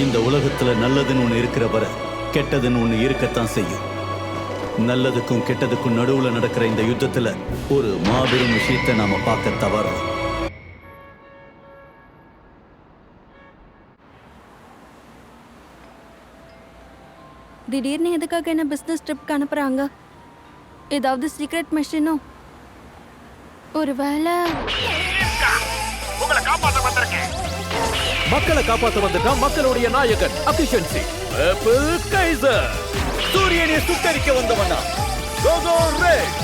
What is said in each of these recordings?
இந்த உலகத்துல நல்லதுன்னு ஒண்ணு இருக்கிற வரை கெட்டதுன்னு ஒண்ணு இருக்கத்தான் செய்யும். நல்லதுக்கும் கெட்டதுக்கும் நடுவுல நடக்கிற இந்த யுத்தத்துல ஒரு மாபெரும் விஷயத்தை நாம பார்க்க தவறோம். திடீர்னு எதுக்காக என்ன பிஸ்னஸ் ட்ரிப்க்கு அனுப்புறாங்க? ஏதாவது சீக்ரெட் மிஷினோ ஒருவேளை மக்களை காப்பாத்த வந்துட்டான் மக்களுடைய நாயகன் அபிஷன்சி. கைசர். சூரியனை சுட்டரிக்க வந்தவனா? கோகோ ரெட்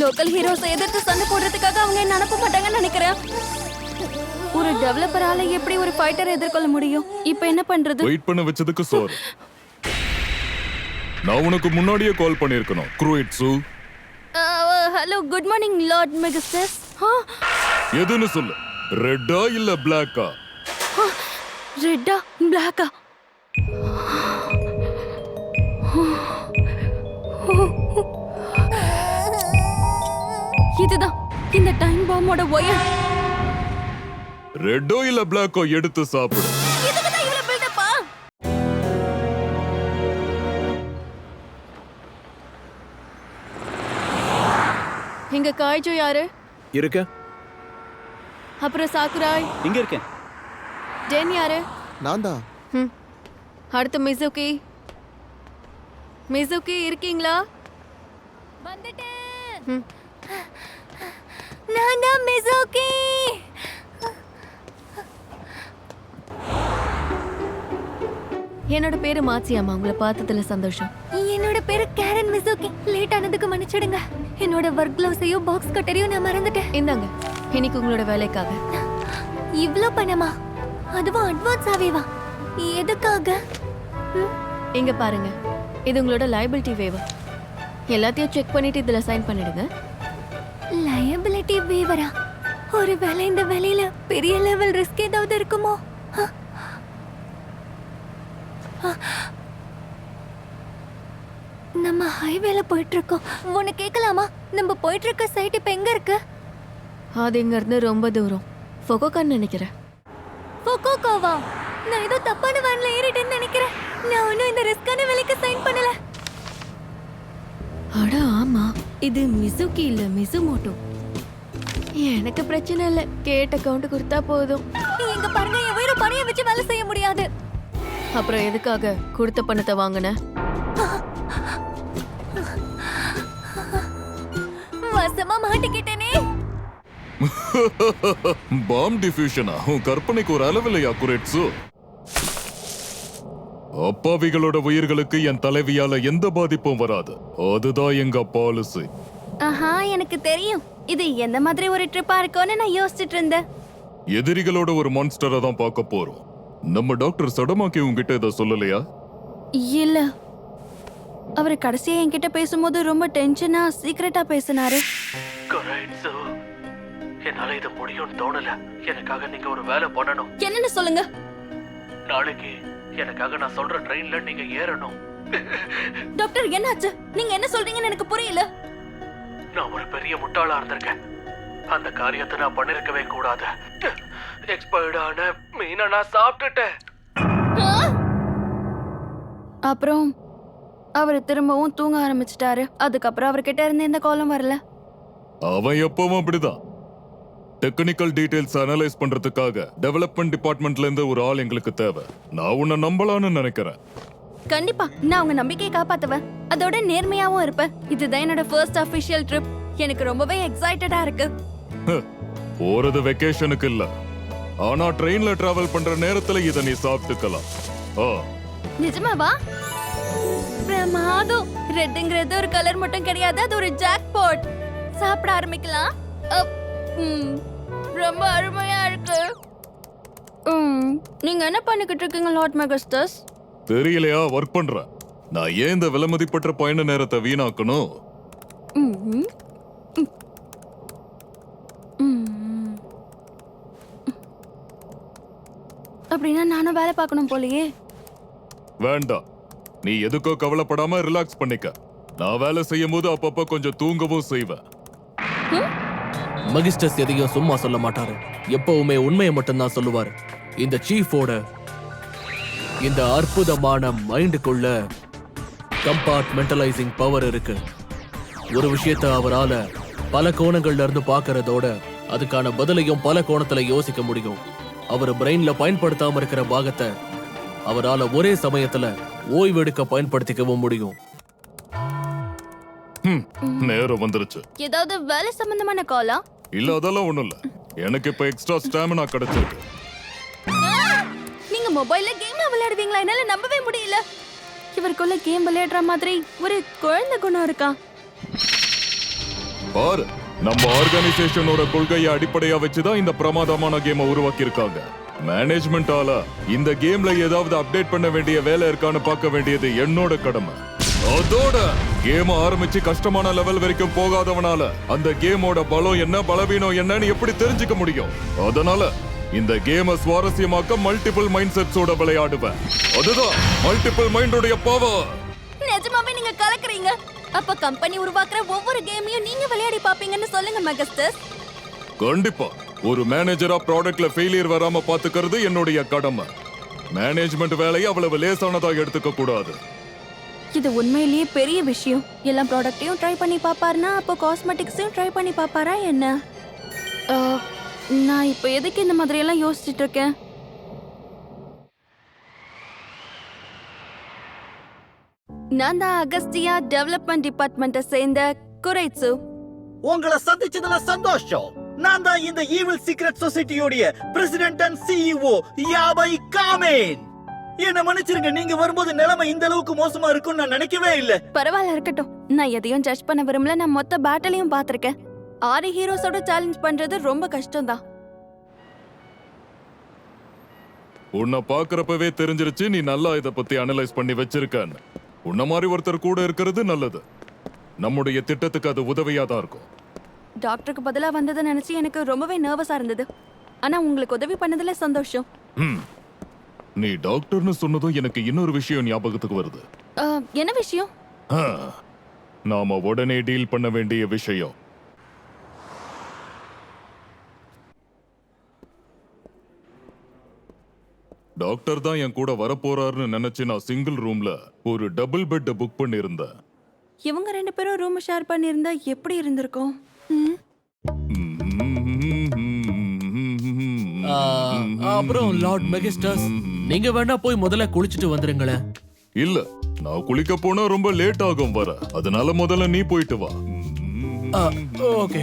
லோக்கல் ஹீரோஸை எதிர்த்து சண்டை போடுறதுக்காக அவங்க என்ன அனுப்ப மாட்டாங்கன்னு நினைக்கிறேன். ஒரு டெவலப்பரால எப்படி ஒரு ஃபைட்டரை எதிர்கொள்ள முடியும்? இப்போ என்ன பண்றது? வெயிட் பண்ண வச்சதுக்கு சோறு. நான் உனக்கு முன்னாடியே கால் பண்ணிருக்கணும் குரூயிட்ஸு ஹலோ குட் மார்னிங் லார்ட் மெகஸ்டஸ் எதுன்னு சொல்லு. ரெட்டா இல்ல பிளாக்கா ரெட்டா பிளாக்கா இதுதான் இந்த டைம் பாம்போட ஒயர் ரெட்டோ இல்ல பிளாக்கோ எடுத்து சாப்பிடு. எங்க காய்ஜோ யாரு? இருக்க அப்புறம் சாக்குராய் இங்க இருக்கேன். ஜென் யாரு? நான் தான் ம். அடுத்து மிசுகி மிசுகி இருக்கீங்களா? வந்துட்டேன். நான் தான் மிசுகி என்னோட பேரு மாச்சியாமா உங்களை பார்த்ததுல சந்தோஷம். என்னோட பேரு கேரன் மிசுகி லேட் ஆனதுக்கு மன்னிச்சிடுங்க. என்னோட ஒர்க் க்ளவுஸையும் பாக்ஸ் கட்டரையும் நான் மறந்துட்டேன். இந்தாங்க. இன்னைக்கு உங்களோட வேலைக்காக. இவ்ளோ பணமா? அதுவும் அட்வான்ஸ் ஆவேவா எதுக்காக? இங்க பாருங்க. இது உங்களோட லைபிலிட்டி வேவர் எல்லாத்தையும் செக் பண்ணிட்டு இதுல சைன் பண்ணிடுங்க. லயபிலிட்டி வேவரா ஒருவேளை இந்த வேலையில பெரிய லெவல் ரிஸ்க் ஏதாவது இருக்குமோ. நம்ம ஹைவேல போயிட்டு இருக்கோம் உன்னை கேட்கலாமா? நம்ம போயிட்டு இருக்க சைட் இப்ப எங்க இருக்கு? அது இங்க இருந்து ரொம்ப தூரம். ஃபொகோக்கான்னு நினைக்கிறேன். ஃபொகோக்கோவா நான் ஏதோ தப்பான வேன்ல ஏறிட்டேன்னு நினைக்கிறேன். நான் ஒன்றும் இந்த ரிஸ்கான வேலைக்கு சைன் பண்ணல. அட ஆமா இது மிசுகி இல்ல மிசுமோட்டோ எனக்கு பிரச்சனை இல்ல கேட்ட கவுண்ட் கொடுத்தா போதும். எங்க பாருங்க என் உயிரை பணைய வச்சு வேலை செய்ய முடியாது. அப்புறம் எதுக்காக கொடுத்த பணத்தை வாங்கின? வசமா மாட்டிக்கிட்டேனே. பாம் டிஃபியூஷனா உன் கற்பனைக்கு ஒரு அளவில்லையா குரேட்ஸு? அப்பாவிகளோட உயிர்களுக்கு என் தலைவியால எந்த பாதிப்பும் வராது. அதுதான் எங்க பாலிசி ஆஹா எனக்கு தெரியும். இது எந்த மாதிரி ஒரு ட்ரிப்பா இருக்கும்னு நான் யோசிச்சுட்டு இருந்தேன். எதிரிகளோட ஒரு மான்ஸ்டரை தான் பார்க்க போறோம். நம்ம டாக்டர் சடமாக்கி உங்ககிட்ட இதை சொல்லலையா? இல்ல. அவர் கடைசியா என்கிட்ட பேசும்போது ரொம்ப டென்ஷனா சீக்கிரட்டா பேசினாரு. கரெக்ட் என்னால இது முடியும்னு தோணல. எனக்காக நீங்க ஒரு வேலை பண்ணணும். என்னன்னு சொல்லுங்க. நாளைக்கு எனக்காக நான் சொல்ற ட்ரெயின்ல நீங்க ஏறணும். டாக்டர் என்னாச்சு? நீங்க என்ன சொல்றீங்கன்னு எனக்கு புரியல. நான் ஒரு பெரிய முட்டாளா இருந்திருக்கேன். அந்த காரியத்தை நான் பண்ணிருக்கவே கூடாது. எக்ஸ்பயர்டான மீனை நான் சாப்பிட்டுட்டேன். அப்புறம் அவர் திரும்பவும் தூங்க ஆரம்பிச்சிட்டாரு. அதுக்கப்புறம் அவர்கிட்ட இருந்து எந்த காலம் வரல. அவன் எப்பவும் அப்படிதான். டெக்னிக்கல் டீடைல்ஸ் அனலைஸ் பண்றதுக்காக டெவலப்மெண்ட் டிபார்ட்மெண்ட்ல இருந்து ஒரு ஆள் எங்களுக்கு தேவை. நான் உன்னை நம்பலாம்னு நினைக்கிறேன். கண்டிப்பா நான் உங்க நம்பிக்கையை காப்பாத்துவேன். அதோட நேர்மையாவும் இருப்பேன். இதுதான் என்னோட ஃபர்ஸ்ட் அபிஷியல் ட்ரிப் எனக்கு ரொம்பவே எக்ஸைட்டடா இருக்கு. போறது வெக்கேஷனுக்கு இல்ல. ஆனா ட்ரெயின்ல டிராவல் பண்ற நேரத்துல இத நீ சாப்பிட்டுக்கலாம். ஆ. நிஜமாவா? பிரமாதம். ரெட்டுங்கிறது ஒரு கலர் மட்டும் கிடையாது அது ஒரு ஜாக் பாட் சாப்பிட ஆரம்பிக்கலாம். ரொம்ப அருமையா இருக்கு. நீங்க என்ன பண்ணிக்கிட்டு இருக்கீங்க லார்ட் மெகஸ்டஸ் தெரியலையா ஒர்க் பண்ற. நான் ஏன் இந்த விலைமதிப்பற்ற பயண நேரத்தை வீணாக்கணும். அப்படின்னா நானும் வேலை பார்க்கணும் போலயே. வேண்டாம். நீ எதுக்கோ கவலைப்படாம ரிலாக்ஸ் பண்ணிக்க. நான் வேலை செய்யும் போது அப்பப்ப கொஞ்சம் தூங்கவும் செய்வேன். மகிஸ்டர்ஸ் எதையும் சும்மா சொல்ல மாட்டாரு. எப்பவுமே உண்மையை மட்டும்தான் சொல்லுவாரு. இந்த சீஃபோட இந்த அற்புதமான மைண்டுக்குள்ள கம்பார்ட்மெண்டலைசிங் பவர் இருக்கு. ஒரு விஷயத்த அவரால பல கோணங்கள்ல இருந்து பார்க்கறதோட அதுக்கான பதிலையும் பல கோணத்துல யோசிக்க முடியும். அவர் பிரெயின்ல பயன்படுத்தாம இருக்கிற பாகத்தை அவரால ஒரே சமயத்துல ஓய்வெடுக்க பயன்படுத்திக்கவும் முடியும். ஹம், நேரம் வந்துருச்சு. ஏதாவது வேலை சம்பந்தமான காலா இல்ல அதெல்லாம் ஒண்ணும் இல்ல. எனக்கு இப்ப எக்ஸ்ட்ரா ஸ்டாமினா கிடைச்சிருக்கு. நீங்க மொபைல்ல கேம்ல விளையாடுவீங்களா? என்னால நம்பவே முடியல. இவருக்குள்ள கேம் விளையாடுற மாதிரி ஒரு குழந்தை குணம் இருக்கா? பாரு நம்ம ஆர்கனைசேஷனோட கொள்கையை அடிப்படையா வச்சுதான் இந்த பிரமாதமான கேமை உருவாக்கி இருக்காங்க மேனேஜ்மெண்டால இந்த கேம்ல ஏதாவது அப்டேட் பண்ண வேண்டிய வேலை இருக்கான்னு பார்க்க வேண்டியது என்னோட கடமை. அதோட கேம் ஆரம்பிச்சு கஷ்டமான லெவல் வரைக்கும் போகாதவனால அந்த கேமோட பலம் என்ன பலவீனம் என்னன்னு எப்படி தெரிஞ்சுக்க முடியும்? அதனால இந்த கேமை சுவாரஸ்யமாக்க மல்டிபிள் மைண்ட் செட்ஸோட விளையாடுவேன். அதுதான் மல்டிபிள் மைண்டோடைய பவர் நிஜமாவே நீங்க கலக்குறீங்க. அப்ப கம்பெனி உருவாக்குற ஒவ்வொரு கேமையும் நீங்க விளையாடி பாப்பீங்கன்னு சொல்லுங்க மெகஸ்டர் கண்டிப்பா. ஒரு மேனேஜரா ப்ராடக்ட்ல ஃபெயிலியர் வராம பாத்துக்கிறது என்னுடைய கடமை. மேனேஜ்மெண்ட் வேலையை அவ்வளவு லேசானதா எடுத்துக்க கூடாது. இது உண்மையிலேயே பெரிய விஷயம். எல்லா ப்ராடக்ட்டையும் ட்ரை பண்ணி பாப்பாருனா அப்போ காஸ்மெட்டிக்ஸையும் ட்ரை பண்ணி பார்ப்பாரா என்ன? நான் இப்போ எதுக்கு இந்த மாதிரி எல்லாம் யோசிச்சுட்டு இருக்கேன்? நான் தான் அகஸ்டியா டெவலப்மெண்ட் டிபார்ட்மெண்ட்டை சேர்ந்த குறைச்சு. உங்களை சந்திச்சதுல சந்தோஷம். நான் தான் இந்த ஈவில் சீக்ரெட் சொசைட்டியோடைய பிரசிடென்ட் அண்ட் சிஇஓ யாபை காமேன். என்ன மன்னிச்சிருங்க நீங்க வரும்போது நிலைமை இந்த அளவுக்கு மோசமா இருக்கும்னு நான் நினைக்கவே இல்ல. பரவாயில்ல இருக்கட்டும். நான் எதையும் ஜட்ஜ் பண்ண விரும்பல. நான் மொத்த பேட்டலையும் பார்த்திருக்கேன். ஆறு ஹீரோஸோட சேலஞ்ச் பண்றது ரொம்ப கஷ்டம்தான். உன்னை பாக்குறப்பவே தெரிஞ்சிருச்சு நீ நல்லா இத பத்தி அனலைஸ் பண்ணி வச்சிருக்கன்னு. உன்ன மாதிரி ஒருத்தர் கூட இருக்கிறது நல்லது. நம்முடைய திட்டத்துக்கு அது உதவியா தான் இருக்கும். டாக்டருக்கு பதிலா வந்ததை நினைச்சு எனக்கு ரொம்பவே நர்வஸா இருந்தது. ஆனா உங்களுக்கு உதவி பண்ணதுல சந்தோஷம். ம். நீ டாக்டர்னு சொன்னதும் எனக்கு இன்னொரு விஷயம் ஞாபகத்துக்கு வருது. என்ன விஷயம்? நாம உடனே டீல் பண்ண வேண்டிய விஷயம். டாக்டர் தான் என் கூட வரப்போறாருன்னு நினைச்சு நான் சிங்கிள் ரூம்ல ஒரு டபுள் பெட் புக் பண்ணியிருந்தேன். இவங்க ரெண்டு பேரும் ரூம் ஷேர் பண்ணியிருந்தா எப்படி இருந்திருக்கும்? அப்புறம் லார்ட் மெகிஸ்டர்ஸ் நீங்க வேணா போய் முதல்ல குளிச்சுட்டு வந்துருங்களேன் இல்ல நான் குளிக்க போனா ரொம்ப லேட் ஆகும் வர. அதனால முதல்ல நீ போயிட்டு வா. ஓகே.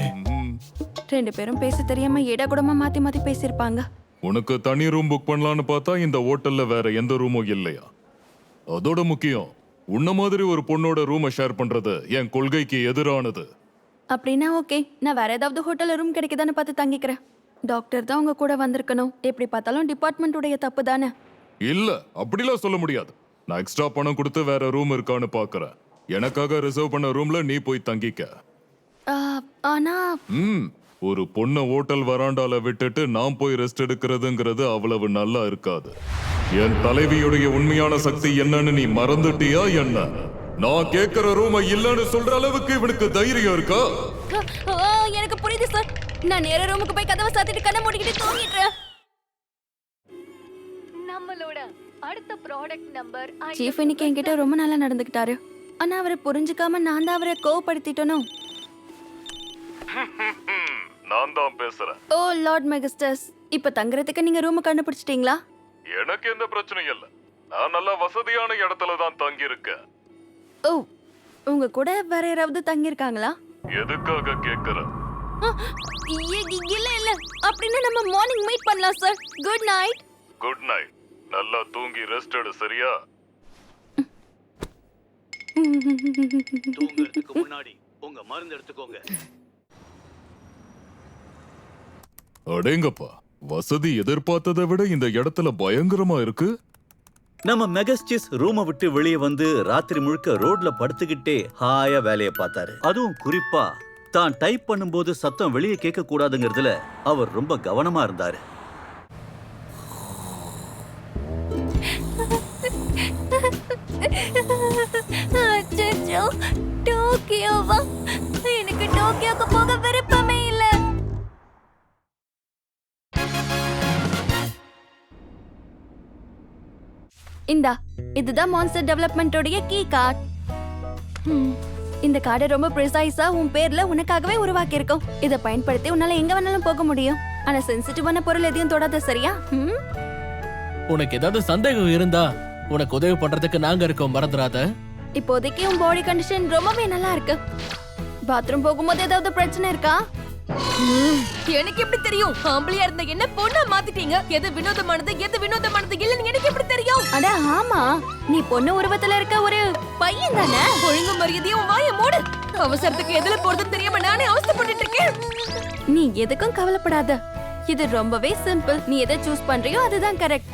ரெண்டு பேரும் பேச தெரியாம இடகுடமா மாத்தி மாத்தி பேசியிருப்பாங்க. உனக்கு தனி ரூம் புக் பண்ணலான்னு பார்த்தா இந்த ஹோட்டல்ல வேற எந்த ரூமும் இல்லையா? அதோட முக்கியம் உன்ன மாதிரி ஒரு பொண்ணோட ரூமை ஷேர் பண்றது என் கொள்கைக்கு எதிரானது. அப்படின்னா ஓகே நான் வேற ஏதாவது ஹோட்டல்ல ரூம் கிடைக்குதான்னு பார்த்து தங்கிக்கிறேன். டாக்டர் தான் உங்க கூட வந்திருக்கணும். எப்படி பார்த்தாலும் டிபார்ட்மெண்ட் உடைய தப்பு தானே. இல்ல அப்படிலாம் சொல்ல முடியாது. நான் எக்ஸ்ட்ரா பணம் கொடுத்து வேற ரூம் இருக்கான்னு பாக்குறேன். எனக்காக ரிசர்வ் பண்ண ரூம்ல நீ போய் தங்கிக்க. ஆனா ம் ஒரு பொண்ணை ஹோட்டல் வராண்டால விட்டுட்டு நான் போய் ரெஸ்ட் எடுக்கிறதுங்கிறது அவ்வளவு நல்லா இருக்காது. என் தலைவியுடைய உண்மையான சக்தி என்னன்னு நீ மறந்துட்டியா என்ன? நான் கேக்குற ரூமை இல்லன்னு சொல்ற அளவுக்கு இவனுக்கு தைரியம் இருக்கா? எனக்கு புரியுது சார். நான் நேர ரூமுக்கு போய் கதவை சாத்திட்டு கண்ணை மூடிக்கிட்டு தூங்கிடுறேன். நம்மளோட அடுத்த ப்ராடக்ட் நம்பர் சீஃப் இன்னைக்கு என்கிட்ட ரொம்ப நல்லா நடந்துக்கிட்டாரு ஆனா அவரை புரிஞ்சுக்காம நான் தான் அவரை கோவப்படுத்திட்டனோ நான் தான் பேசுறேன். ஓ லார்ட் மெகஸ்டர்ஸ் இப்ப தங்குறதுக்கு நீங்க ரூம் கண்டுபிடிச்சிட்டீங்களா? எனக்கு எந்த பிரச்சனையும் இல்ல. நான் நல்ல வசதியான இடத்துல தான் தங்கி இருக்கேன் ஓ உங்க கூட வேற யாராவது தங்கியிருக்காங்களா? எதுக்காக கேக்குற? இல்ல இல்ல. அப்படின்னா நம்ம மார்னிங் மீட் பண்ணலாம் sir good night good night நல்லா தூங்கி ரெஸ்ட் எடு சரியா? தூங்குறதுக்கு முன்னாடி உங்க மருந்து எடுத்துக்கோங்க. அடேங்கப்பா வசதி எதிர்பார்த்ததை விட இந்த இடத்துல பயங்கரமா இருக்கு. நம்ம மெகஸ்டிஸ் ரூமை விட்டு வெளியே வந்து ராத்திரி முழுக்க ரோட்ல படுத்துக்கிட்டே ஹாயா வேலைய பார்த்தாரு. அதுவும் குறிப்பா தான் டைப் பண்ணும்போது சத்தம் வெளியே கேட்க கூடாதுங்கிறதுல அவர் ரொம்ப கவனமா இருந்தாரு. டோக்கியோ டோக்கியோவா? எனக்கு டோக்கியோக்கு போக விருப்பமே இல்ல. இந்தா இதுதான் மான்ஸ்டர் டெவலப்மெண்டோடைய கீ கார்டு இந்த கார்டை ரொம்ப ப்ரிசைஸா உன் பேர்ல உனக்காகவே உருவாக்கி இருக்கோம் இதை பயன்படுத்தி உன்னால எங்க வேணாலும் போக முடியும். ஆனா சென்சிட்டிவான பொருள் எதையும் தொடாத சரியா? உனக்கு ஏதாவது சந்தேகம் இருந்தா உனக்கு உதவி பண்றதுக்கு நாங்க இருக்கோம் மறந்துடாத. இப்போதைக்கு உன் பாடி கண்டிஷன் ரொம்பவே நல்லா இருக்கு. பாத்ரூம் போகும்போது ஏதாவது பிரச்சனை இருக்கா? எனக்கு எப்படி தெரியும்? ஆம்பளையா இருந்த என்ன பொண்ணா மாத்திட்டீங்க? எது வினோதமானது எது வினோதமானது? இல்லன்னு எனக்கு எப்படி தெரியும்? அட ஆமா. நீ பொண்ணு உருவத்துல இருக்க ஒரு பையன் தானே? ஒழுங்கு மரியாதையும் வாயை மூடு. அவசரத்துக்கு எதுல போறதுன்னு தெரியாம நானே அவஸ்தைப்பட்டுட்டு இருக்கேன். நீ எதுக்கும் கவலைப்படாத. இது ரொம்பவே சிம்பிள் நீ எதை சூஸ் பண்றியோ அதுதான் கரெக்ட்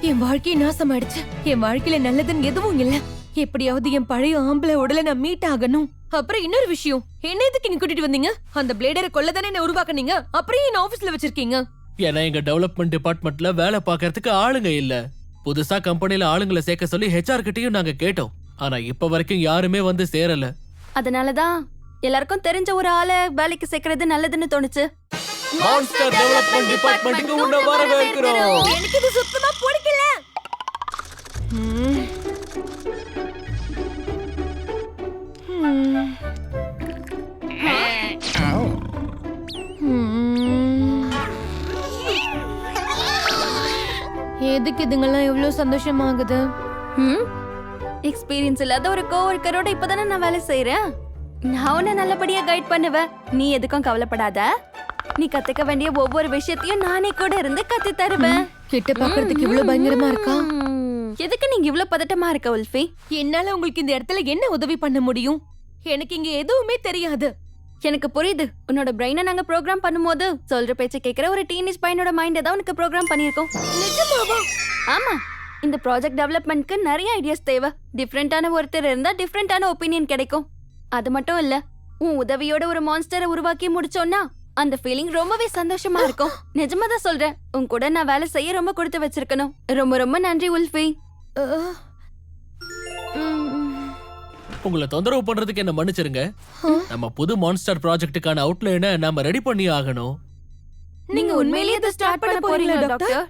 என் வாழ்க்கை நாசமாயிடுச்சு. என் வாழ்க்கையில நல்லதுன்னு எதுவும் இல்ல. எப்படியாவது என் பழைய ஆம்பளை உடலை நான் மீட் ஆகணும் அப்புறம் இன்னொரு விஷயம். என்ன எதுக்கு நீ கூட்டிட்டு வந்தீங்க? அந்த பிளேடரை கொல்ல தானே என்ன உருவாக்குனீங்க? அப்புறம் என்ன ஆபீஸ்ல வச்சிருக்கீங்க. ஏன்னா எங்க டெவலப்மெண்ட் டிபார்ட்மெண்ட்ல வேலை பார்க்கறதுக்கு ஆளுங்க இல்ல. புதுசா கம்பெனில ஆளுங்களை சேர்க்க சொல்லி ஹெச்ஆர் கிட்டயும் நாங்க கேட்டோம். ஆனா இப்ப வரைக்கும் யாருமே வந்து சேரல. அதனாலதான் எல்லாருக்கும் தெரிஞ்ச ஒரு ஆளை வேலைக்கு சேர்க்கறது நல்லதுன்னு தோணுச்சு. மான்ஸ்டர் டெவலப்மெண்ட் டிபார்ட்மெண்ட்டுக்கு உன்னை வரவேற்கிறோம். எனக்கு இது சுத்தமா பிடிக்கல. எதுக்கு இதுங்கெல்லாம் எவ்வளவு சந்தோஷமாகுது? எக்ஸ்பீரியன்ஸ் இல்லாத ஒரு கோவர்க்கரோட இப்பதானே நான் வேலை செய்யறேன் நான் உன்னை நல்லபடியா கைட் பண்ணுவேன். நீ எதுக்கும் கவலைப்படாத. நீ கத்துக்க வேண்டிய ஒவ்வொரு விஷயத்தையும் நானே கூட இருந்து கத்து தருவேன். கிட்ட பாக்குறதுக்கு இவ்வளவு பயங்கரமா இருக்கா. எதுக்கு நீங்க இவ்ளோ பதட்டமா இருக்க உல்ஃபி? என்னால உங்களுக்கு இந்த இடத்துல என்ன உதவி பண்ண முடியும்? எனக்கு இங்க எதுவுமே தெரியாது. எனக்கு புரியுது. உன்னோட பிரெயினை நாங்க ப்ரோக்ராம் பண்ணும்போது சொல்ற பேச்ச கேக்குற ஒரு டீனேஜ் பையனோட மைண்டை தான் உனக்கு ப்ரோக்ராம் பண்ணியிருக்கோம். நிஜமாவா? ஆமா. இந்த ப்ராஜெக்ட் டெவலப்மெண்ட்க்கு நிறைய ஐடியாஸ் தேவை. டிஃப்ரெண்டான ஒருத்தர் இருந்தா டிஃப்ரெண்டான ஒப்பீனியன் கிடைக்கும். அது மட்டும் இல்ல உன் உதவியோட ஒரு மான்ஸ்டரை உருவாக்கி முடிச்சோன்னா அந்த ஃபீலிங் ரொம்பவே சந்தோஷமா இருக்கும். நிஜமா தான் சொல்றேன். உன் கூட நான் வேலை செய்ய ரொம்ப கொடுத்து வச்சிருக்கணும். ரொம்ப ரொம்ப நன்றி உல்ஃபி. உங்களை தொந்தரவு பண்றதுக்கு என்ன மன்னிச்சிருங்க. நம்ம புது மான்ஸ்டர் ப்ராஜெக்ட்டுக்கான அவுட்லைனை நாம ரெடி பண்ணி ஆகணும். நீங்க உண்மையிலேயே இதை ஸ்டார்ட் பண்ண போறீங்களா டாக்டர்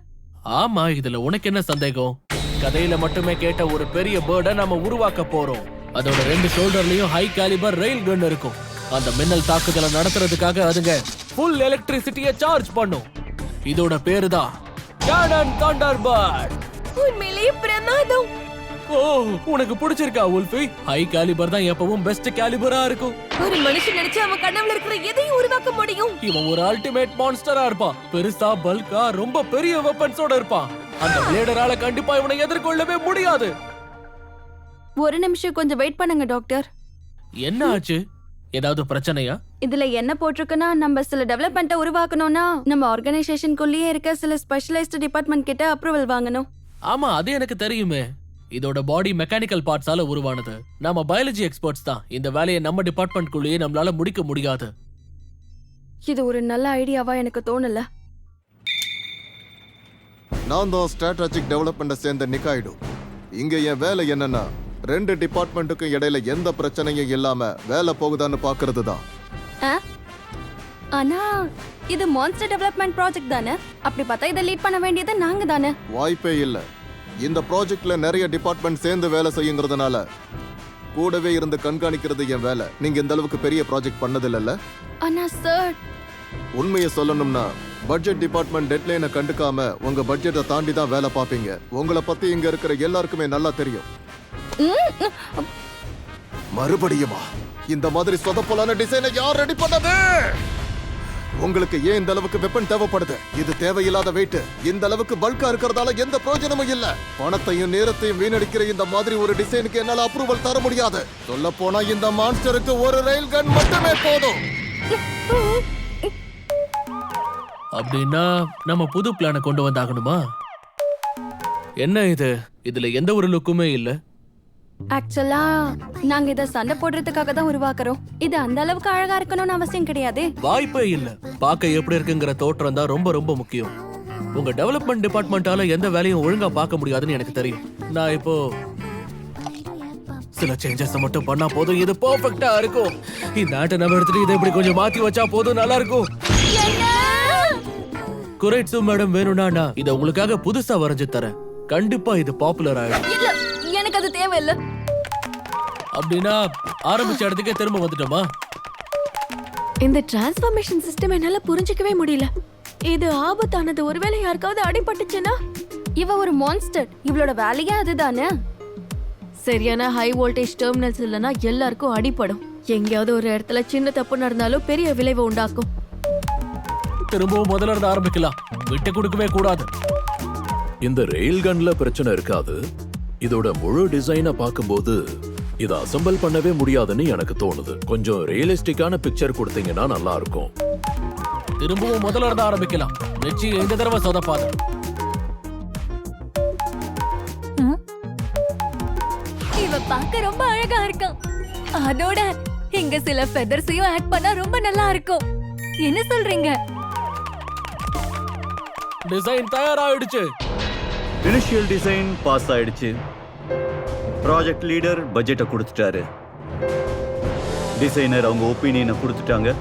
ஆமா இதுல உனக்கு என்ன சந்தேகம்? கதையில மட்டுமே கேட்ட ஒரு பெரிய பேர்டை நாம உருவாக்க போறோம். அதோட ரெண்டு ஷோல்டர்லயும் ஹை காலிபர் ரயில் கன் இருக்கும். அந்த மின்னல் தாக்குதலை நடத்துறதுக்காக அதுங்க ஃபுல் எலக்ட்ரிசிட்டியை சார்ஜ் பண்ணும். இதோட பேரு தான் உண்மையிலேயே பிரமாதம். ஓ உனக்கு பிடிச்சிருக்கா உல்ஃபி? ஹை காலிபர் தான் எப்பவும் பெஸ்ட் காலிபரா இருக்கும். ஒரு மனுஷன் நினைச்சு அவன் கனவுல இருக்கிற எதையும் உருவாக்க முடியும். இவன் ஒரு அல்டிமேட் மான்ஸ்டரா இருப்பான். பெருசா பல்கா ரொம்ப பெரிய வெப்பன்ஸோட இருப்பான். அந்த பிளேடரால கண்டிப்பா இவனை எதிர்கொள்ளவே முடியாது. ஒரு நிமிஷம் கொஞ்சம் வெயிட் பண்ணுங்க டாக்டர் என்ன ஆச்சு? ஏதாவது பிரச்சனையா? இதுல என்ன போட்டிருக்குன்னா நம்ம சில டெவலப்மெண்ட்டை உருவாக்கணும்னா நம்ம ஆர்கனைசேஷனுக்குள்ளேயே இருக்க சில ஸ்பெஷலைஸ்டு டிபார்ட்மெண்ட் கிட்ட அப்ரூவல் வாங்கணும். ஆமா அது எனக்கு தெரியுமே. இதோட பாடி மெக்கானிக்கல் பார்ட்ஸால உருவானது. நாம பயாலஜி எக்ஸ்பர்ட்ஸ் தான். இந்த வேலையை நம்ம டிபார்ட்மெண்ட்குள்ளேயே நம்மளால முடிக்க முடியாது. இது ஒரு நல்ல ஐடியாவா எனக்கு தோணல. நான் தான் ஸ்ட்ராட்டஜிக் டெவலப்மெண்ட்டை சேர்ந்த நிக்காய்டு. இங்க என் வேலை என்னன்னா ரெண்டு டிபார்ட்மெண்ட்டுக்கும் இடையில எந்த பிரச்சனையும் இல்லாம வேலை போகுதான்னு பாக்குறது தான். ஆ? ஆனா இது மான்ஸ்டர் டெவலப்மெண்ட் ப்ராஜெக்ட் தானே? அப்படி பார்த்தா இதை லீட் பண்ண வேண்டியது நாங்க தானே? வாய்ப்பே இல்ல. இந்த ப்ராஜெக்ட்ல நிறைய டிபார்ட்மெண்ட் சேர்ந்து வேலை செய்யுங்கிறதுனால கூடவே இருந்து கண்காணிக்கிறது என் வேலை. நீங்க இந்த அளவுக்கு பெரிய ப்ராஜெக்ட் பண்ணதில்லைல்ல? ஆனா சார் உண்மையை சொல்லணும்னா பட்ஜெட் டிபார்ட்மெண்ட் டெட்லைனை கண்டுக்காம உங்க பட்ஜெட்டை தாண்டி தான் வேலை பார்ப்பீங்க. உங்களை பத்தி இங்க இருக்கிற எல்லாருக்குமே நல்லா தெரியும். மறுபடியுமா? இந்த மாதிரி சொதப்பலான டிசைனை யார் ரெடி பண்ணது? உங்களுக்கு ஏன் இந்த அளவுக்கு வெப்பன் தேவைப்படுது? இது தேவையில்லாத வெயிட் இந்த அளவுக்கு பல்கா இருக்கிறதால எந்த பிரயோஜனமும் இல்ல. பணத்தையும் நேரத்தையும் வீணடிக்கிற இந்த மாதிரி ஒரு டிசைனுக்கு என்னால அப்ரூவல் தர முடியாது. சொல்ல போனா இந்த மான்ஸ்டருக்கு ஒரு ரயில் கன் மட்டுமே போதும். அப்படின்னா நம்ம புது பிளானை கொண்டு வந்தாகணுமா? என்ன இது? இதுல எந்த ஒரு லுக்குமே இல்லை. ஆக்சுவலா நாங்க இத சண்டை போடுறதுக்காக தான் உருவாக்குறோம். இது அந்த அளவுக்கு அழகா இருக்கணும்னு அவசியம் கிடையாது. வாய்ப்பே இல்ல. பார்க்க எப்படி இருக்குங்கிற தோற்றம் தான் ரொம்ப ரொம்ப முக்கியம். உங்க டெவலப்மெண்ட் டிபார்ட்மெண்டால எந்த வேலையும் ஒழுங்கா பார்க்க முடியாதுன்னு எனக்கு தெரியும். நான் இப்போ சில சேஞ்சஸ் மட்டும் பண்ணா போதும். இது பெர்ஃபெக்ட்டா இருக்கும். இந்த ஆட்டை நம்ம எடுத்துட்டு இதை இப்படி கொஞ்சம் மாத்தி வச்சா போதும் நல்லா இருக்கும். குறைட்ஸு மேடம் வேணும்னா நான் இதை உங்களுக்காக புதுசா வரைஞ்சு தரேன். கண்டிப்பா இது பாப்புலர் ஆயிடும். தேவையில்ல. அப்படின்னா ஆரம்பிச்ச இடத்துக்கே திரும்ப வந்துட்டோமா? இந்த டிரான்ஸ்ஃபர்மேஷன் சிஸ்டம் என்னால புரிஞ்சுக்கவே முடியல. இது ஆபத்தானது. ஒருவேளை யாருக்காவது அடிபட்டுச்சுன்னா? இவ ஒரு மான்ஸ்டர் இவளோட வேலையே அதுதானே. சரியான ஹை வோல்டேஜ் டெர்மினல்ஸ் இல்லைன்னா எல்லாருக்கும் அடிபடும். எங்கேயாவது ஒரு இடத்துல சின்ன தப்பு நடந்தாலும் பெரிய விளைவை உண்டாக்கும். திரும்பவும் முதல்ல இருந்து ஆரம்பிக்கலாம். விட்டு கொடுக்கவே கூடாது. இந்த ரெயில் கன்ல பிரச்சனை இருக்காது. இதோட முழு டிசைனை பார்க்கும்போது இதை அசெம்பிள் பண்ணவே முடியாதுன்னு எனக்கு தோணுது. கொஞ்சம் ரியலிஸ்டிக்கான பிக்சர் கொடுத்தீங்கன்னா நல்லா இருக்கும் திரும்பவும் முதல்ல இருந்து ஆரம்பிக்கலாம். நிச்சயம் இந்த தடவை சொதப்பாது. இவ பார்க்க ரொம்ப அழகா இருக்கான் அதோட இங்க சில ஃபெதர்ஸையும் ஆட் பண்ணா ரொம்ப நல்லா இருக்கும் என்ன சொல்றீங்க? டிசைன் தயாராயிடுச்சு. இனிஷியல் டிசைன் பாஸ் ஆயிடுச்சு. ப்ராஜெக்ட் லீடர் பட்ஜெட்டை கொடுத்துட்டாரு. டிசைனர் அவங்க ஒப்பீனியனை கொடுத்துட்டாங்க.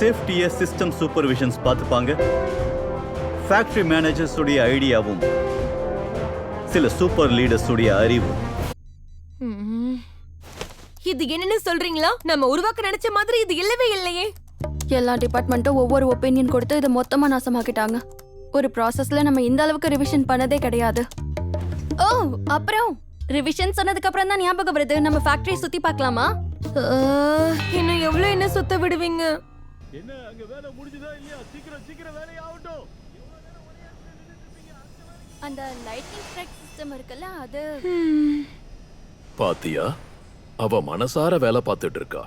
சேஃப்டியை சிஸ்டம் சூப்பர்விஷன்ஸ் பார்த்துப்பாங்க. ஃபேக்டரி மேனேஜர்ஸ் உடைய ஐடியாவும் சில சூப்பர் லீடர்ஸ் உடைய அறிவும். ம். இது என்னன்னு சொல்றீங்களா? நம்ம உருவாக்க நினைச்ச மாதிரி இது இல்லவே இல்லையே. எல்லா டிபார்ட்மெண்ட்டும் ஒவ்வொரு ஒப்பீனியன் கொடுத்து இதை மொத்தமா நாசமாக்கிட்டாங்க. ஒரு ப்ராசஸ்ல நம்ம இந்த அளவுக்கு ரிவிஷன் பண்ணதே கிடையாது. ஓ அப்புறம் ரிவிஷன் சொன்னதுக்கு அப்புறம் தான் ஞாபகம் வருது. நம்ம ஃபேக்டரி சுத்தி பார்க்கலாமா? இன்னும் எவ்வளவு என்ன சுத்த விடுவீங்க? அந்த லைட்டிங் ஸ்ட்ரைக் சிஸ்டம் இருக்குல்ல அது பாத்தியா? அவ மனசார வேலை பார்த்துட்டு இருக்கா.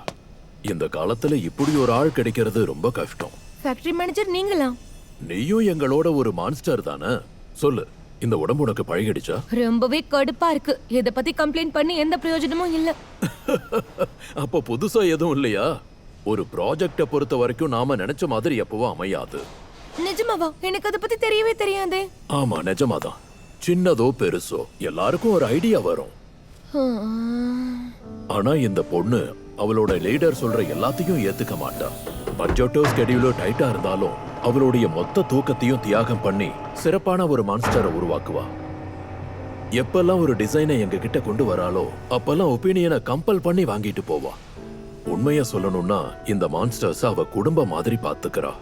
இந்த காலத்துல இப்படி ஒரு ஆள் கிடைக்கிறது ரொம்ப கஷ்டம். ஃபேக்டரி மேனேஜர் நீங்களா? நீயும் எங்களோட ஒரு மான்ஸ்டர் தானே? சொல்லு இந்த உடம்பு உனக்கு பழகிடுச்சா? ரொம்பவே கடுப்பா இருக்கு. இத பத்தி கம்ப்ளைண்ட் பண்ணி எந்த பிரயோஜனமும் இல்ல. அப்ப புதுசா எதுவும் இல்லையா? ஒரு ப்ராஜெக்ட பொறுத்த வரைக்கும் நாம நினைச்ச மாதிரி எப்பவும் அமையாது. நிஜமாவா? எனக்கு அத பத்தி தெரியவே தெரியாதே. ஆமா நிஜமாதான். சின்னதோ பெருசோ எல்லாருக்கும் ஒரு ஐடியா வரும். ஆனா இந்த பொண்ணு அவளோட லீடர் சொல்ற எல்லாத்தையும் ஏத்துக்க மாட்டா. பட்ஜெட்டோ ஸ்கெடியூலோ டைட்டா இருந்தாலும் அவளுடைய மொத்த தூக்கத்தையும் தியாகம் பண்ணி சிறப்பான ஒரு மான்ஸ்டரை உருவாக்குவா. எப்பெல்லாம் ஒரு டிசைனை எங்க கிட்ட கொண்டு வராளோ அப்பெல்லாம் ஒப்பீனியனை கம்பல் பண்ணி வாங்கிட்டு போவா. உண்மைய சொல்லணும்னா இந்த மான்ஸ்டர்ஸ் அவ குடும்ப மாதிரி பாத்துக்கிறா.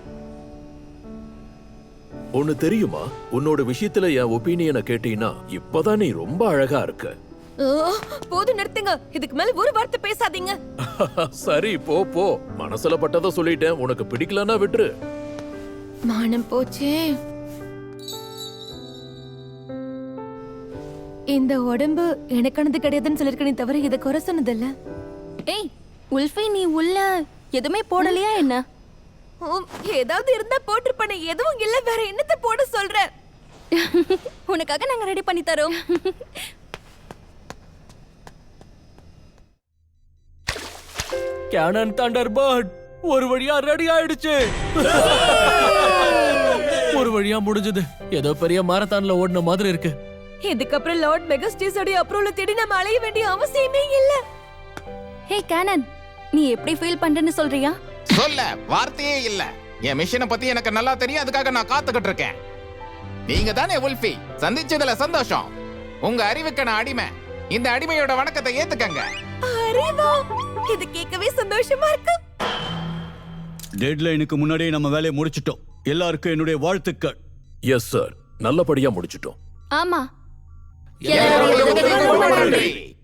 ஒன்னு தெரியுமா? உன்னோட விஷயத்துல என் ஒப்பீனியனை கேட்டீங்கன்னா இப்பதான் நீ ரொம்ப அழகா இருக்க. ஆ, போதும் நிறுத்துங்க. இதுக்கு மேல ஒரு வார்த்தை பேசாதீங்க. சரி போ போ. மனசுல பட்டதை சொல்லிட்டேன். உனக்கு பிடிக்கலன்னா விட்டுரு. மானம் போச்சே. இந்த உடம்பு எனக்கானது கிடையாதுன்னு சொல்லிருக்கனே தவிர இதை குறை சொன்னதில்ல. ஏய் உல்ஃபி நீ உள்ள எதுவுமே போடலையா என்ன? ஏதாவது இருந்தா போட்டிருப்பேனே. எதுவும் இல்ல வேற என்னத்த போட சொல்ற? உனக்காக நாங்க ரெடி பண்ணி தரோம். கேனன் தண்டர் பேர்ட் ஒரு வழியா ரெடி ஆயிடுச்சு. ஒரு வழியா முடிஞ்சது. ஏதோ பெரிய மாரத்தான்ல ஓடின மாதிரி இருக்கு. இதுக்கப்புறம் லார்ட் மெகஸ்டீஸோட அப்ரூவல் தேடி நம்ம அலைய வேண்டிய அவசியமே இல்ல. ஹே கேனன் நீ எப்படி ஃபீல் பண்றேன்னு சொல்றியா? சொல்ல வார்த்தையே இல்ல. என் மிஷனை பத்தி எனக்கு நல்லா தெரியும் அதுக்காக நான் காத்துக்கிட்டு இருக்கேன். நீங்க தானே உல்ஃபி சந்திச்சதுல சந்தோஷம். உங்க அறிவுக்கு நான் அடிமை. இந்த அடிமையோட வணக்கத்தை ஏத்துக்கங்க. அறிவா? இது கேட்கவே சந்தோஷமா இருக்கு. டெட்லைனுக்கு முன்னாடியே நம்ம வேலையை முடிச்சிட்டோம். எல்லாருக்கும் என்னுடைய வாழ்த்துக்கள். எஸ் சார் நல்லபடியா முடிச்சிட்டோம். ஆமா. நன்றி.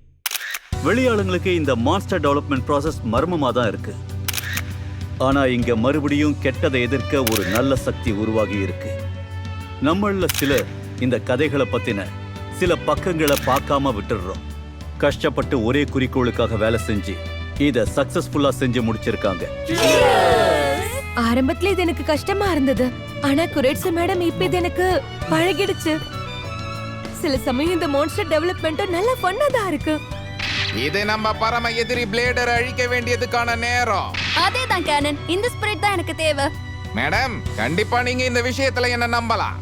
வெளியாளுங்களுக்கு இந்த மான்ஸ்டர் டெவலப்மெண்ட் ப்ராசஸ் மர்மமா தான் இருக்கு. ஆனா இங்க மறுபடியும் கெட்டதை எதிர்க்க ஒரு நல்ல சக்தி உருவாகி இருக்கு. நம்மள சிலர் இந்த கதைகளை பத்தின சில பக்கங்களை பார்க்காம விட்டுடுறோம். கஷ்டப்பட்டு ஒரே குறிக்கோளுக்காக வேலை செஞ்சு இத சக்சஸ்ஃபுல்லா செஞ்சு முடிச்சிருக்காங்க. ஆரம்பத்துல இது எனக்கு கஷ்டமா இருந்தது. ஆனா குரேட்ஸ் மேடம் இப்ப இது எனக்கு பழகிடுச்சு. சில சமயம் இந்த மான்ஸ்டர் டெவலப்மெண்ட்டும் நல்ல ஃபன்னா தான் இருக்கு. இது நம்ம பரம எதிரி பிளேடர் அழிக்க வேண்டியதுக்கான நேரம். அதே தான் கேனன் இந்த ஸ்பிரிட் தான் எனக்கு தேவை. மேடம் கண்டிப்பா நீங்க இந்த விஷயத்துல என்ன நம்பலாம்.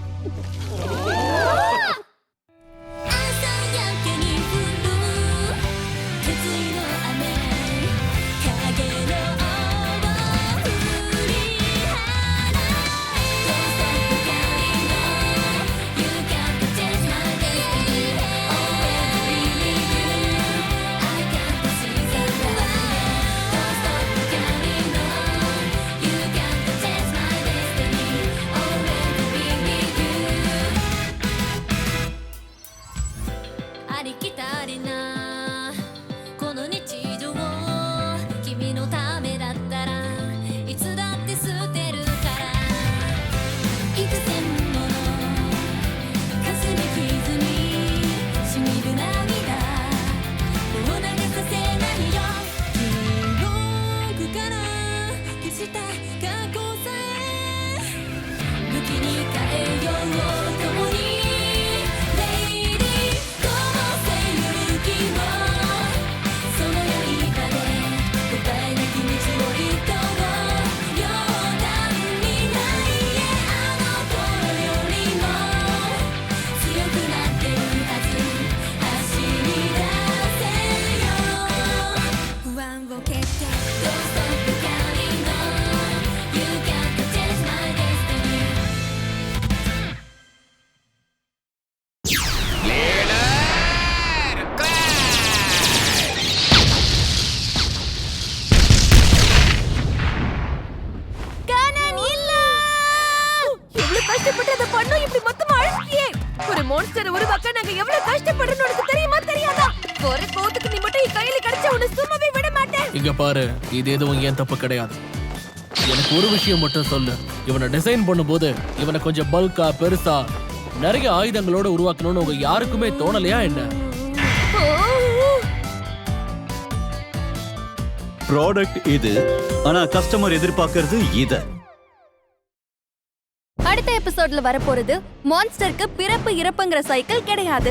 பாரு இது எதுவும் ஏன் தப்பு கிடையாது? எனக்கு ஒரு விஷயம் மட்டும் சொல்லு. இவனை டிசைன் பண்ணும்போது இவனை கொஞ்சம் பல்கா பெருசா நிறைய ஆயுதங்களோட உருவாக்கணும்னு உங்க யாருக்குமே தோணலையா என்ன? ப்ராடக்ட் இது. ஆனா கஸ்டமர் எதிர்பார்க்கறது இத. அடுத்த எபிசோட்ல வரப்போறது மான்ஸ்டருக்கு பிறப்பு இறப்புங்கிற சைக்கிள் கிடையாது.